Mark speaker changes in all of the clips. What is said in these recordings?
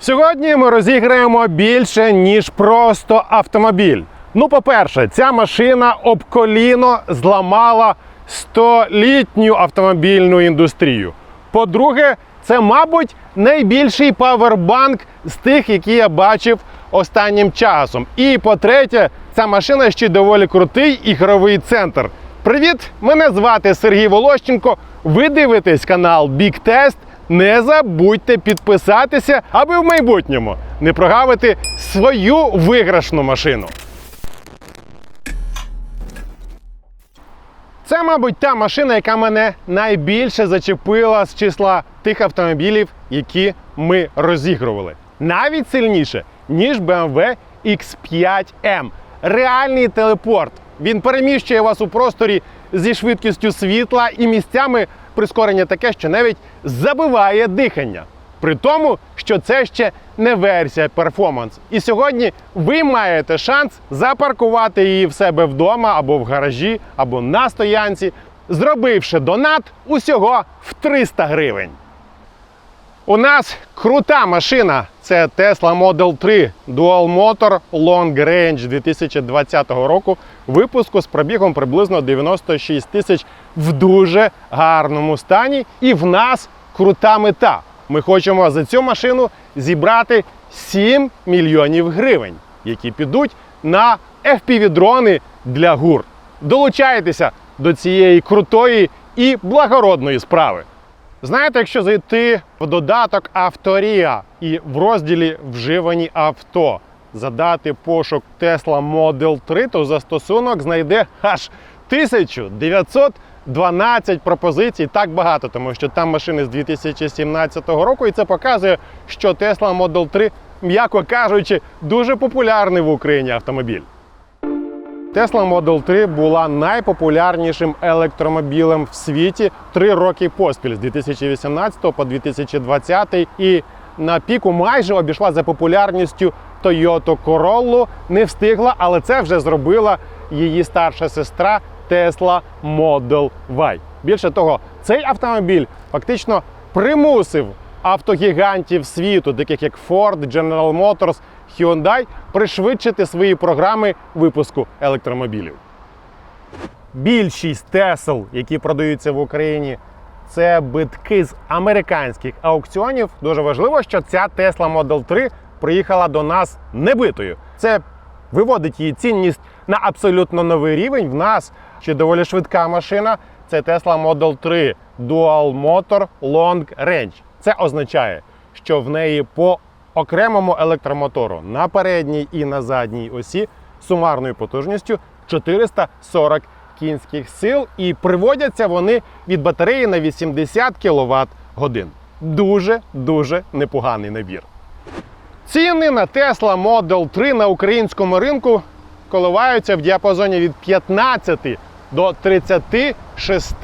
Speaker 1: Сьогодні ми розіграємо більше, ніж просто автомобіль. Ну, по-перше, ця машина об коліно зламала столітню автомобільну індустрію. По-друге, це, мабуть, найбільший павербанк з тих, які я бачив останнім часом. І по-третє, ця машина ще доволі крутий ігровий центр. Привіт! Мене звати Сергій Волощенко. Ви дивитесь канал Big Test. Не забудьте підписатися, аби в майбутньому не прогавити свою виграшну машину. Це, мабуть, та машина, яка мене найбільше зачепила з числа тих автомобілів, які ми розігрували. Навіть сильніше, ніж BMW X5M. Реальний телепорт. Він переміщує вас у просторі зі швидкістю світла і місцями прискорення таке, що навіть забиває дихання. При тому, що це ще не версія перформанс. І сьогодні ви маєте шанс запаркувати її в себе вдома або в гаражі, або на стоянці, зробивши донат усього в 300 гривень. У нас крута машина. Це Tesla Model 3 Dual Motor Long Range 2020 року. Випуску з пробігом приблизно 96 тисяч в дуже гарному стані. І в нас крута мета. Ми хочемо за цю машину зібрати 7 мільйонів гривень, які підуть на FPV-дрони для ГУР. Долучайтеся до цієї крутої і благородної справи. Знаєте, якщо зайти в додаток Авторія і в розділі Вживані авто задати пошук Tesla Model 3, то застосунок знайде аж 1912 пропозицій. Так багато, тому що там машини з 2017 року, і це показує, що Tesla Model 3, м'яко кажучи, дуже популярний в Україні автомобіль. Tesla Model 3 була найпопулярнішим електромобілем в світі три роки поспіль з 2018 по 2020 і на піку майже обійшла за популярністю Toyota Corolla. Не встигла, але це вже зробила її старша сестра Tesla Model Y. Більше того, цей автомобіль фактично примусив автогігантів світу, таких як Ford, General Motors, Hyundai, пришвидшити свої програми випуску електромобілів. Більшість Тесл, які продаються в Україні, це битки з американських аукціонів. Дуже важливо, що ця Tesla Model 3 приїхала до нас небитою. Це виводить її цінність на абсолютно новий рівень. В нас ще доволі швидка машина. Це Tesla Model 3 Dual Motor Long Range. Це означає, що в неї по окремому електромотору на передній і на задній осі сумарною потужністю 440 кінських сил, і приводяться вони від батареї на 80 кВт годин. Дуже дуже непоганий набір. Ціни на Tesla Model 3 на українському ринку коливаються в діапазоні від 15 до 36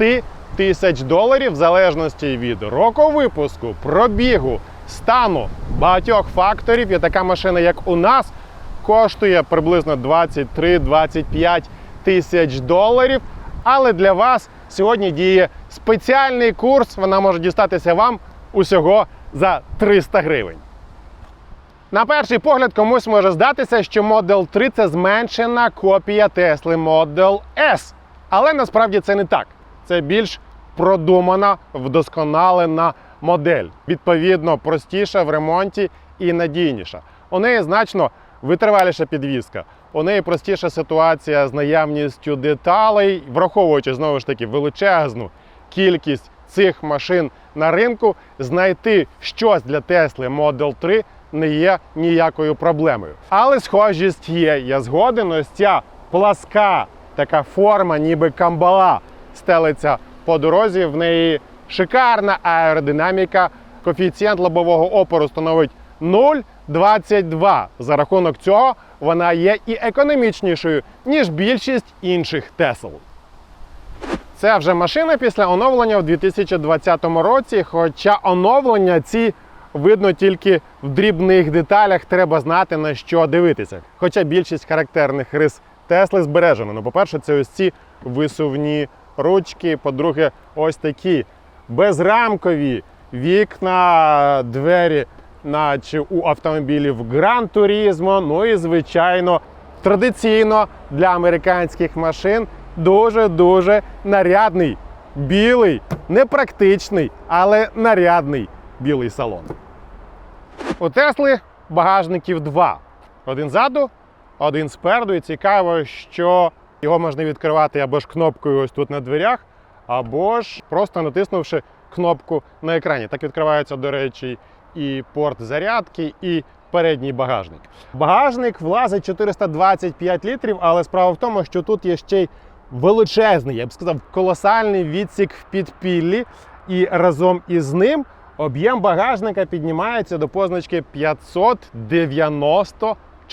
Speaker 1: тисяч доларів в залежності від року випуску, пробігу, стану багатьох факторів. І така машина, як у нас, коштує приблизно 23-25 тисяч доларів. Але для вас сьогодні діє спеціальний курс. Вона може дістатися вам усього за 300 гривень. На перший погляд комусь може здатися, що Model 3 це зменшена копія Tesla Model S. Але насправді це не так. Це більш продумана, вдосконалена модель. Відповідно, простіша в ремонті і надійніша. У неї значно витриваліша підвізка. У неї простіша ситуація з наявністю деталей, враховуючи знову ж таки величезну кількість цих машин на ринку, знайти щось для Tesla Model 3 не є ніякою проблемою. Але схожість є. Я згоден, ось ця пласка така форма, ніби камбала, стелиться по дорозі. В неї шикарна аеродинаміка. Коефіцієнт лобового опору становить 0,22. За рахунок цього вона є і економічнішою, ніж більшість інших Тесл. Це вже машина після оновлення в 2020 році. Хоча оновлення ці видно тільки в дрібних деталях, треба знати на що дивитися. Хоча більшість характерних рис Тесли збережено. Ну, по-перше, це ось ці висувні ручки. По-друге, ось такі безрамкові вікна, двері наче у автомобілів Gran Turismo. Ну і звичайно, традиційно для американських машин дуже-дуже нарядний, білий, непрактичний, але нарядний білий салон. У Тесли багажників два. Один ззаду, один спереду. І цікаво, що його можна відкривати або ж кнопкою ось тут на дверях, або ж просто натиснувши кнопку на екрані. Так відкривається, до речі, і порт зарядки, і передній багажник. Багажник влазить 425 літрів, але справа в тому, що тут є ще й величезний, я б сказав, колосальний відсік в підпіллі. І разом із ним об'єм багажника піднімається до позначки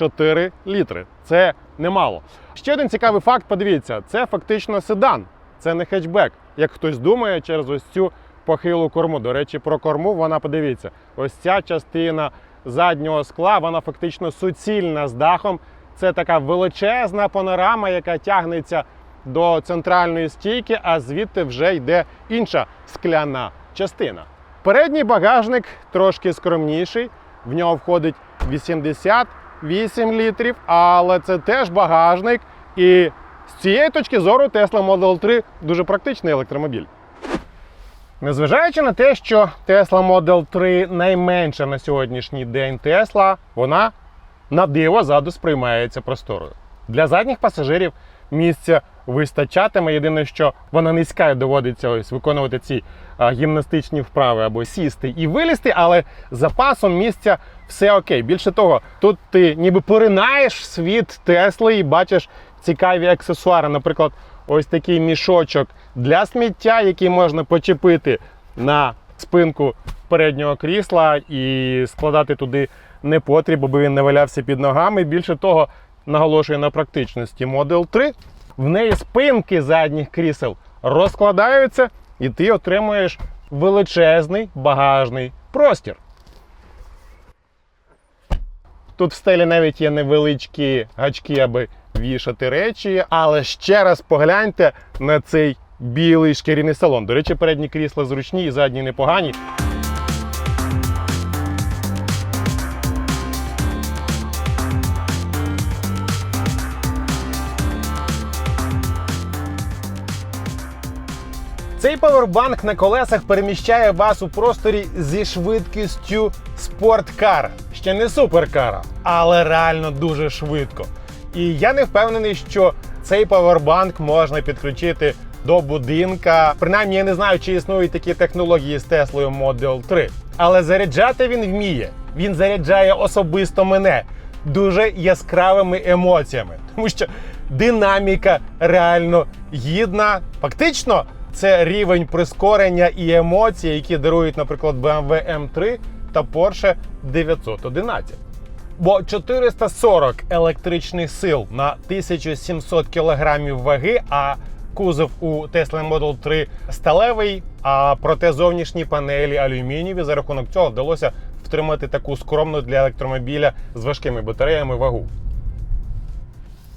Speaker 1: 594 літри. Це немало. Ще один цікавий факт: подивіться, це фактично седан, це не хетчбек, як хтось думає через ось цю похилу корму. До речі, про корму вона подивіться. Ось ця частина заднього скла, вона фактично суцільна з дахом. Це така величезна панорама, яка тягнеться до центральної стійки, а звідти вже йде інша скляна частина. Передній багажник трошки скромніший, в нього входить 88 літрів, але це теж багажник. І з цієї точки зору Tesla Model 3 дуже практичний електромобіль. Незважаючи на те, що Tesla Model 3 найменша на сьогоднішній день Tesla, вона на диво ззаду сприймається просторою. Для задніх пасажирів місця вистачатиме. Єдине, що вона низька доводиться ось виконувати ці гімнастичні вправи або сісти і вилізти, але запасом місця все окей. Більше того, тут ти ніби поринаєш світ Тесли і бачиш цікаві аксесуари. Наприклад, ось такий мішочок для сміття, який можна почепити на спинку переднього крісла і складати туди непотріб, аби він не валявся під ногами. Більше того, наголошує на практичності Model 3. В неї спинки задніх крісел розкладаються, і ти отримуєш величезний багажний простір. Тут в стелі навіть є невеличкі гачки, аби вішати речі. Але ще раз погляньте на цей білий шкіряний салон. До речі, передні крісла зручні і задні непогані. Цей павербанк на колесах переміщає вас у просторі зі швидкістю спорткара. Ще не суперкара, але реально дуже швидко. І я не впевнений, що цей павербанк можна підключити до будинка. Принаймні, я не знаю, чи існують такі технології з Теслою Model 3. Але заряджати він вміє. Він заряджає особисто мене дуже яскравими емоціями, тому що динаміка реально гідна. Фактично, це рівень прискорення і емоцій, які дарують, наприклад, BMW M3 та Porsche 911. Бо 440 електричних сил на 1700 кг ваги, а кузов у Tesla Model 3 сталевий, а проте зовнішні панелі алюмінієві. За рахунок цього вдалося втримати таку скромну для електромобіля з важкими батареями вагу.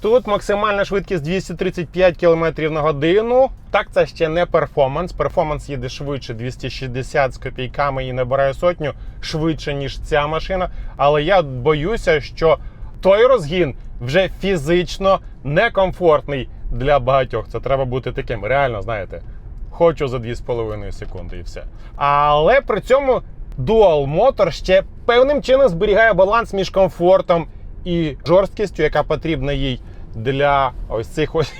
Speaker 1: Тут максимальна швидкість 235 км на годину. Так, це ще не перформанс. Перформанс їде швидше 260 з копійками і набирає сотню швидше, ніж ця машина. Але я боюся, що той розгін вже фізично некомфортний для багатьох. Це треба бути таким. Реально, знаєте, хочу за 2,5 секунди і все. Але при цьому Dual Motor ще певним чином зберігає баланс між комфортом і жорсткістю, яка потрібна їй для ось цих ось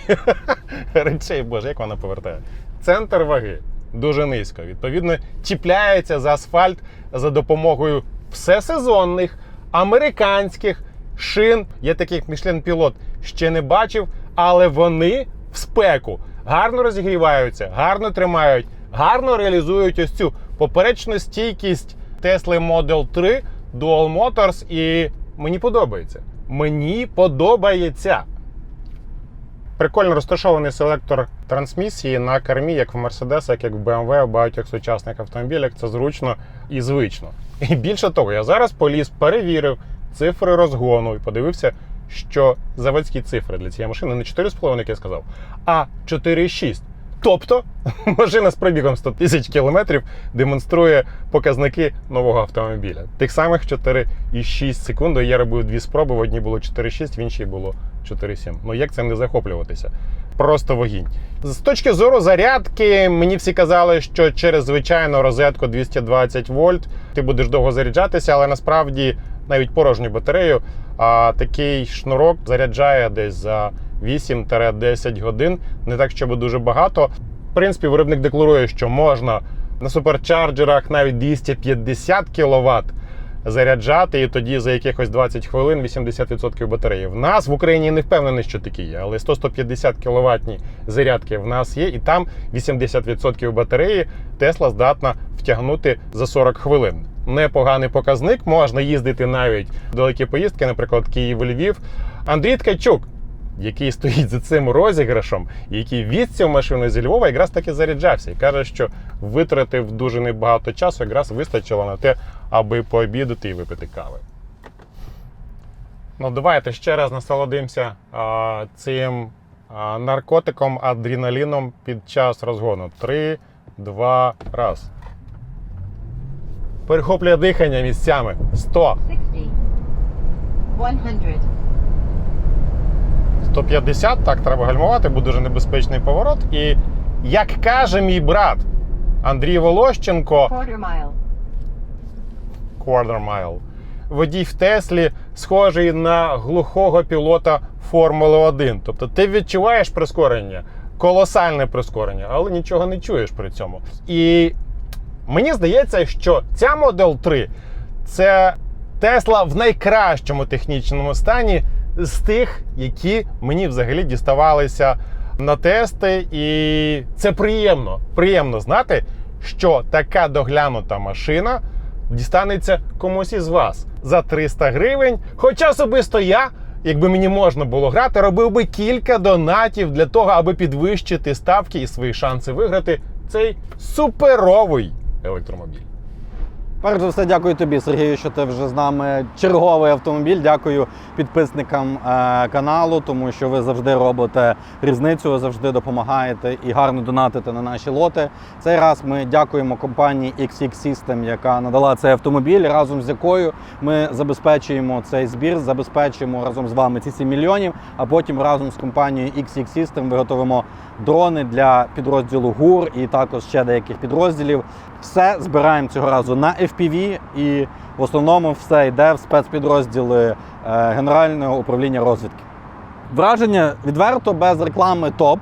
Speaker 1: речей. Боже, як вона повертає. Центр ваги дуже низько. Відповідно, чіпляється за асфальт за допомогою всесезонних американських шин. Я таких Michelin Pilot ще не бачив, але вони в спеку гарно розігріваються, гарно тримають, гарно реалізують ось цю поперечну стійкість Tesla Model 3 Dual Motors. І мені подобається. Мені подобається. Прикольно розташований селектор трансмісії на кермі, як в Мерседесах, як в BMW, в багатьох сучасних автомобілях. Це зручно і звично. І більше того, я зараз поліз, перевірив цифри розгону і подивився, що заводські цифри для цієї машини не 4,5, як я сказав, а 4,6. Тобто машина з пробігом 100 тисяч кілометрів демонструє показники нового автомобіля. Тих самих 4,6 секунди. Я робив дві спроби. В одній було 4,6, в іншій було 4,7. Ну як цим не захоплюватися? Просто вогінь. З точки зору зарядки, мені всі казали, що через звичайну розетку 220 вольт ти будеш довго заряджатися, але насправді навіть порожню батарею, а такий шнурок заряджає десь за 8-10 годин, не так, щоб дуже багато. В принципі, виробник декларує, що можна на суперчарджерах навіть 250 кВт заряджати, і тоді за якихось 20 хвилин 80% батареї. В нас в Україні не впевнений, що такі є, але 100-150 кВт зарядки в нас є, і там 80% батареї Тесла здатна втягнути за 40 хвилин. Непоганий показник, можна їздити навіть в далекі поїздки, наприклад, Київ-Львів. Андрій Ткачук, який стоїть за цим розіграшом, який цю машину зі Львова, якраз таки заряджався і каже, що витратив дуже небагато часу, якраз вистачило на те, аби пообідати і випити кави. Ну, давайте ще раз насолодимося а, цим а, наркотиком, адреналіном під час розгону. Три, два, раз. Перехоплює дихання місцями. 100.
Speaker 2: 60. 100.
Speaker 1: 150, так, треба гальмувати, буде дуже небезпечний поворот. І як каже мій брат Андрій Волощенко,
Speaker 2: Quarter mile.
Speaker 1: quarter mile, водій в Теслі схожий на глухого пілота Формули 1. Тобто ти відчуваєш прискорення, колосальне прискорення, але нічого не чуєш при цьому. І мені здається, що ця Model 3 це Тесла в найкращому технічному стані з тих, які мені взагалі діставалися на тести. І це приємно. Приємно знати, що така доглянута машина дістанеться комусь із вас за 300 гривень. Хоча особисто я, якби мені можна було грати, робив би кілька донатів для того, аби підвищити ставки і свої шанси виграти цей суперовий електромобіль.
Speaker 3: Перш за все, дякую тобі, Сергію, що ти вже з нами. Черговий автомобіль. Дякую підписникам е, каналу, тому що ви завжди робите різницю, ви завжди допомагаєте і гарно донатите на наші лоти. Цей раз ми дякуємо компанії XX System, яка надала цей автомобіль, разом з якою ми забезпечуємо цей збір, забезпечуємо разом з вами ці 7 мільйонів. А потім разом з компанією XX System виготовимо дрони для підрозділу ГУР і також ще деяких підрозділів. Все збираємо цього разу на FPV і в основному все йде в спецпідрозділи е, Генерального управління розвідки. Враження відверто без реклами топ.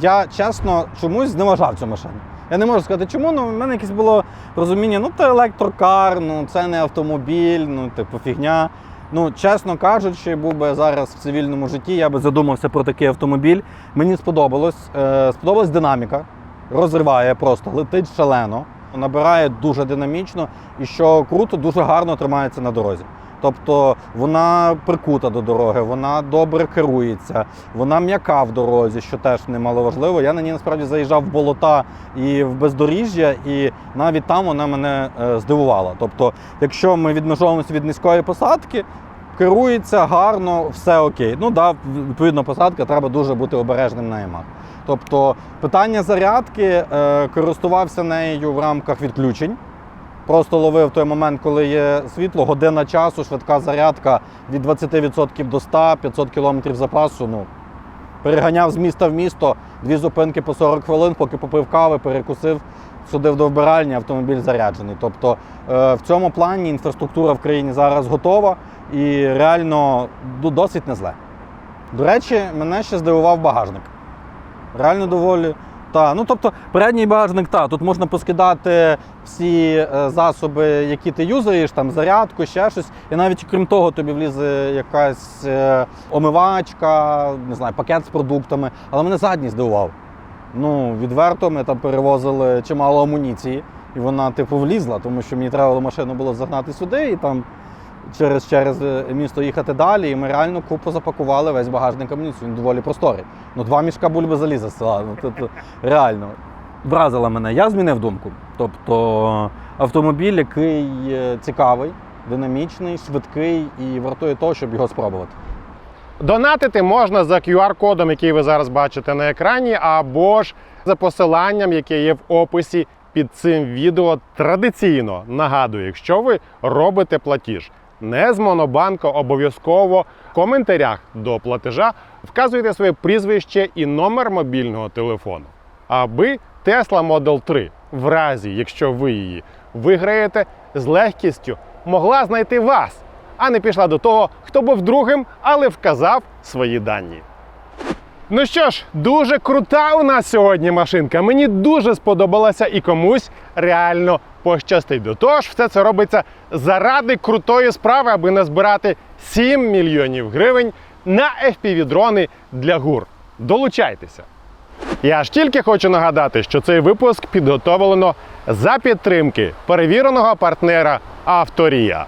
Speaker 3: Я чесно чомусь зневажав цю машину. Я не можу сказати, чому, але в мене якесь було розуміння, ну це електрокар, ну це не автомобіль, ну типу фігня. Ну, чесно кажучи, був би зараз в цивільному житті, я би задумався про такий автомобіль. Мені сподобалось. Е, сподобалась динаміка, розриває просто, летить шалено, набирає дуже динамічно і що круто, дуже гарно тримається на дорозі. Тобто вона прикута до дороги, вона добре керується, вона м'яка в дорозі, що теж немало важливо. Я на ній насправді заїжджав в болота і в бездоріжжя, і навіть там вона мене е, здивувала. Тобто, якщо ми відмежовуємося від низької посадки, керується гарно, все окей. Ну да, відповідно, посадка треба дуже бути обережним на ямах. Тобто, питання зарядки е, користувався нею в рамках відключень. Просто ловив той момент, коли є світло, година часу, швидка зарядка від 20% до 100, 500 км запасу. Ну, переганяв з міста в місто, дві зупинки по 40 хвилин, поки попив кави, перекусив, сюдив до вбиральні, автомобіль заряджений. Тобто е, в цьому плані інфраструктура в країні зараз готова і реально досить не зле. До речі, мене ще здивував багажник. Реально доволі. Та, ну тобто передній багажник, та, тут можна поскидати всі е, засоби, які ти юзаєш, там зарядку, ще щось. І навіть крім того, тобі влізе якась е, омивачка, не знаю, пакет з продуктами. Але мене задній здивував. Ну, відверто, ми там перевозили чимало амуніції, і вона, типу, влізла, тому що мені треба було машину було загнати сюди і там через, через е, місто їхати далі. І ми реально купу запакували весь багажник амуніції. Він доволі просторий. Ну, два мішка бульби заліза з села. Ну, тобто, реально. Вразила мене. Я змінив думку. Тобто автомобіль, який е, цікавий, динамічний, швидкий і вартує того, щоб його спробувати.
Speaker 1: Донатити можна за QR-кодом, який ви зараз бачите на екрані, або ж за посиланням, яке є в описі під цим відео. Традиційно нагадую, якщо ви робите платіж не з Монобанку, обов'язково в коментарях до платежа вказуйте своє прізвище і номер мобільного телефону, аби Tesla Model 3, в разі, якщо ви її виграєте, з легкістю могла знайти вас, а не пішла до того, хто був другим, але вказав свої дані. Ну що ж, дуже крута у нас сьогодні машинка. Мені дуже сподобалася і комусь реально пощастить. До того ж, все це робиться заради крутої справи, аби назбирати 7 мільйонів гривень на FPV-дрони для ГУР. Долучайтеся! Я ж тільки хочу нагадати, що цей випуск підготовлено за підтримки перевіреного партнера Авторія.